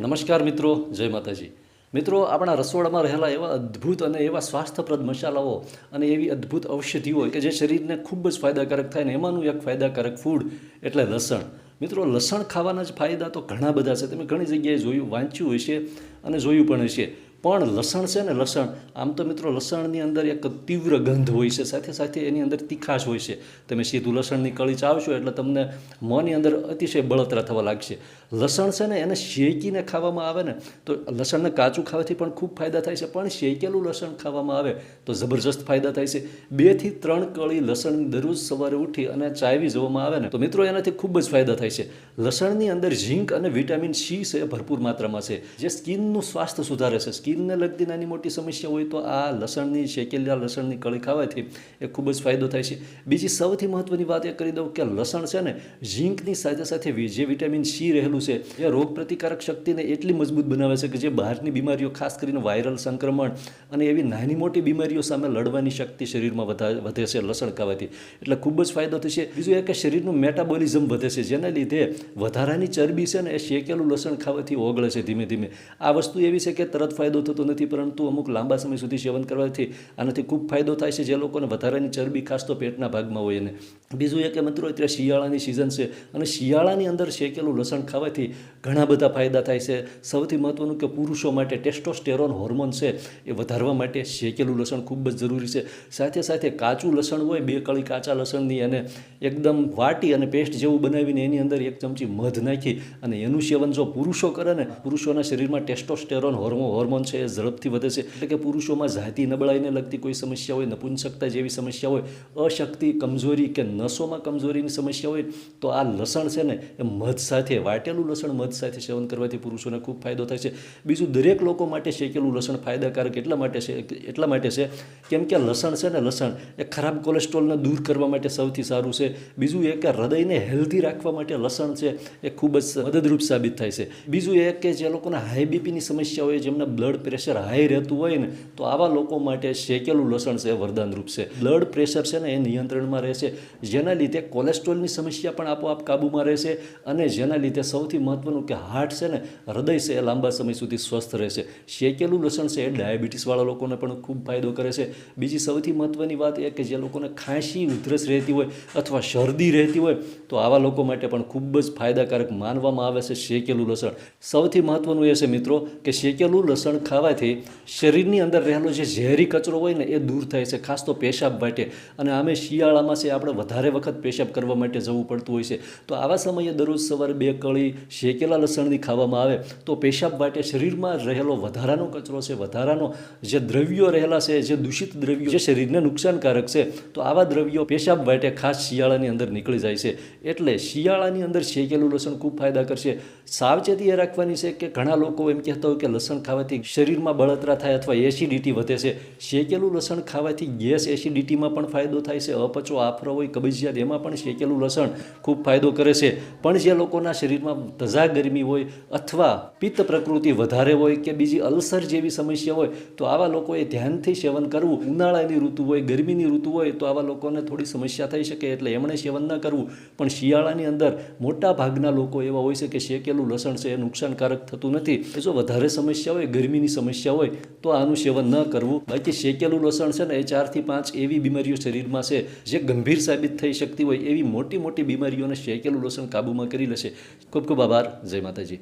નમસ્કાર મિત્રો, જય માતાજી. મિત્રો, આપણા રસોડામાં રહેલા એવા અદ્ભુત અને એવા સ્વાસ્થ્યપ્રદ મસાલાઓ અને એવી અદ્ભુત ઔષધિઓ કે જે શરીરને ખૂબ જ ફાયદાકારક થાય ને એમાંનું એક ફાયદાકારક ફૂડ એટલે લસણ. મિત્રો, લસણ ખાવાના જ ફાયદા તો ઘણા બધા છે. તમે ઘણી જગ્યાએ જોયું, વાંચ્યું હશે અને જોયું પણ હશે. પણ લસણ છે ને, લસણ, આમ તો મિત્રો લસણની અંદર એક તીવ્ર ગંધ હોય છે, સાથે સાથે એની અંદર તીખાશ હોય છે. તમે સીધું લસણની કળી ચાવશો એટલે તમને મોંની અંદર અતિશય બળતરા થવા લાગશે. લસણ છે ને, એને શેકીને ખાવામાં આવે ને, તો લસણને કાચું ખાવાથી પણ ખૂબ ફાયદા થાય છે, પણ શેકેલું લસણ ખાવામાં આવે તો જબરજસ્ત ફાયદા થાય છે. બેથી ત્રણ કળી લસણ દરરોજ સવારે ઉઠી અને ચાવી જોવામાં આવે ને, તો મિત્રો એનાથી ખૂબ જ ફાયદા થાય છે. લસણની અંદર ઝીંક અને વિટામિન સી છે, ભરપૂર માત્રામાં છે. જે સ્કિનનું સ્વાસ્થ્ય સુધારે છે સ્કિનને લગતી નાની મોટી સમસ્યા હોય તો આ લસણની શેકેલા લસણની કળી ખાવાથી એ ખૂબ જ ફાયદો થાય છે. બીજી સૌથી મહત્ત્વની વાત એ કરી દઉં કે લસણ છે ને, ઝીંકની સાથે સાથે જે વિટામિન સી રહેલું છે, એ રોગ પ્રતિકારક શક્તિને એટલી મજબૂત બનાવે છે કે જે બહારની બીમારીઓ, ખાસ કરીને વાયરલ સંક્રમણ અને એવી નાની મોટી બીમારીઓ સામે લડવાની શક્તિ શરીરમાં વધે છે લસણ ખાવાથી. એટલે ખૂબ જ ફાયદો થશે. બીજું એ કે શરીરનું મેટાબોલિઝમ વધે છે, જેના લીધે વધારાની ચરબી છે ને એ શેકેલું લસણ ખાવાથી ઓગળે છે ધીમે ધીમે. આ વસ્તુ એવી છે કે તરત ફાયદો થતો નથી, પરંતુ અમુક લાંબા સમય સુધી સેવન કરવાથી આનાથી ખૂબ ફાયદો થાય છે. જે લોકોને વધારાની ચરબી, ખાસ તો પેટના ભાગમાં હોય એને. બીજું એ કે મિત્રો, અત્યારે શિયાળાની સિઝન છે અને શિયાળાની અંદર શેકેલું લસણ ખાવાથી ઘણા બધા ફાયદા થાય છે. સૌથી મહત્ત્વનું કે પુરુષો માટે ટેસ્ટોસ્ટેરોન હોર્મોન છે, એ વધારવા માટે શેકેલું લસણ ખૂબ જ જરૂરી છે. સાથે સાથે કાચું લસણ હોય, બે કળી કાચા લસણની અને એકદમ વાટી અને પેસ્ટ જેવું બનાવીને એની અંદર એક ચમચી મધ નાખી અને એનું સેવન જો પુરુષો કરે ને, પુરુષોના શરીરમાં ટેસ્ટોસ્ટેરોન હોર્મો, હોર્મોન છે, ઝડપથી વધે છે. એટલે કે પુરુષોમાં જાતિ નબળાઈને લગતી કોઈ સમસ્યા હોય, નપુંસકતા જેવી સમસ્યા હોય, અશક્તિ, કમજોરી કે નસોમાં કમજોરીની સમસ્યા હોય, તો આ લસણ છે ને, એ મધ સાથે, વાટેલું લસણ મધ સાથે સેવન કરવાથી પુરુષોને ખૂબ ફાયદો થાય છે. બીજું, દરેક લોકો માટે શેકેલું લસણ ફાયદાકારક એટલા માટે છે એટલા માટે છે કેમ કે લસણ છે ને, લસણ એ ખરાબ કોલેસ્ટ્રોલને દૂર કરવા માટે સૌથી સારું છે. બીજું એ કે હૃદયને હેલ્ધી રાખવા માટે લસણ છે એ ખૂબ જ મદદરૂપ સાબિત થાય છે. બીજું એ કે જે લોકોને હાઈ બીપીની સમસ્યા હોય, જેમને બ્લડ પ્રેશર હાઈ રહેતું હોય ને, તો આવા લોકો માટે શેકેલું લસણ છે વરદાનરૂપ છે. બ્લડ પ્રેશર છે ને એ નિયંત્રણમાં રહેશે. જેના લીધે કોલેસ્ટ્રોલની સમસ્યા પણ આપોઆપ કાબૂમાં રહેશે અને જેના લીધે સૌથી મહત્ત્વનું કે હાર્ટ છે ને, હૃદય છે એ લાંબા સમય સુધી સ્વસ્થ રહેશે. શેકેલું લસણ છે એ ડાયાબિટીસવાળા લોકોને પણ ખૂબ ફાયદો કરે છે. બીજી સૌથી મહત્ત્વની વાત એ કે જે લોકોને ખાંસી, ઉધરસ રહેતી હોય અથવા શરદી રહેતી હોય, તો આવા લોકો માટે પણ ખૂબ જ ફાયદાકારક માનવામાં આવે છે શેકેલું લસણ. સૌથી મહત્ત્વનું એ છે મિત્રો કે શેકેલું લસણ ખાવાથી શરીરની અંદર રહેલો જે ઝેરી કચરો હોય ને એ દૂર થાય છે, ખાસ તો પેશાબ માટે. અને આમે શિયાળામાં છે, આપણે વધારે વખત પેશાબ કરવા માટે જવું પડતું હોય છે. તો આવા સમયે દરરોજ સવારે બે કળી શેકેલા લસણની ખાવામાં આવે, તો પેશાબ માટે શરીરમાં રહેલો વધારાનો કચરો છે, વધારાનો જે દ્રવ્યો રહેલા છે, જે દૂષિત દ્રવ્યો, જે શરીરને નુકસાનકારક છે, તો આવા દ્રવ્યો પેશાબ માટે ખાસ શિયાળાની અંદર નીકળી જાય છે. એટલે શિયાળાની અંદર શેકેલું લસણ ખૂબ ફાયદા કરશે સાવચેતી એ રાખવાની છે કે ઘણા લોકો એમ કહેતા હોય કે લસણ ખાવાથી શરીરમાં બળતરા થાય અથવા એસિડિટી વધે છે. શેકેલું લસણ ખાવાથી ગેસ એસિડિટીમાં પણ ફાયદો થાય છે. અપચો, આફરો હોય, કબજિયાત, એમાં પણ શેકેલું લસણ ખૂબ ફાયદો કરે છે. પણ જે લોકોના શરીરમાં તજા ગરમી હોય અથવા પિત્ત પ્રકૃતિ વધારે હોય કે બીજી અલ્સર જેવી સમસ્યા હોય, તો આવા લોકોએ ધ્યાનથી સેવન કરવું. ઉનાળાની ઋતુ હોય, ગરમીની ઋતુ હોય, તો આવા લોકોને થોડી સમસ્યા થઈ શકે એટલે એમણે સેવન ન કરવું. પણ શિયાળાની અંદર મોટા ભાગના લોકો એવા હોય છે કે શેકેલું લસણ છે એ નુકસાનકારક થતું નથી. જો વધારે સમસ્યા હોય, ગરમીની સમસ્યા હોય તો આનું સેવન ન કરવું. બાકી શેકેલું લસણ છે ને એ ચારથી પાંચ એવી બીમારીઓ શરીરમાં છે જે ગંભીર સાબિત થઈ શકતી હોય એવી મોટી મોટી બીમારીઓને શેકેલું લસણ કાબૂમાં કરી લેશે. ખૂબ ખૂબ આભાર. જય માતાજી.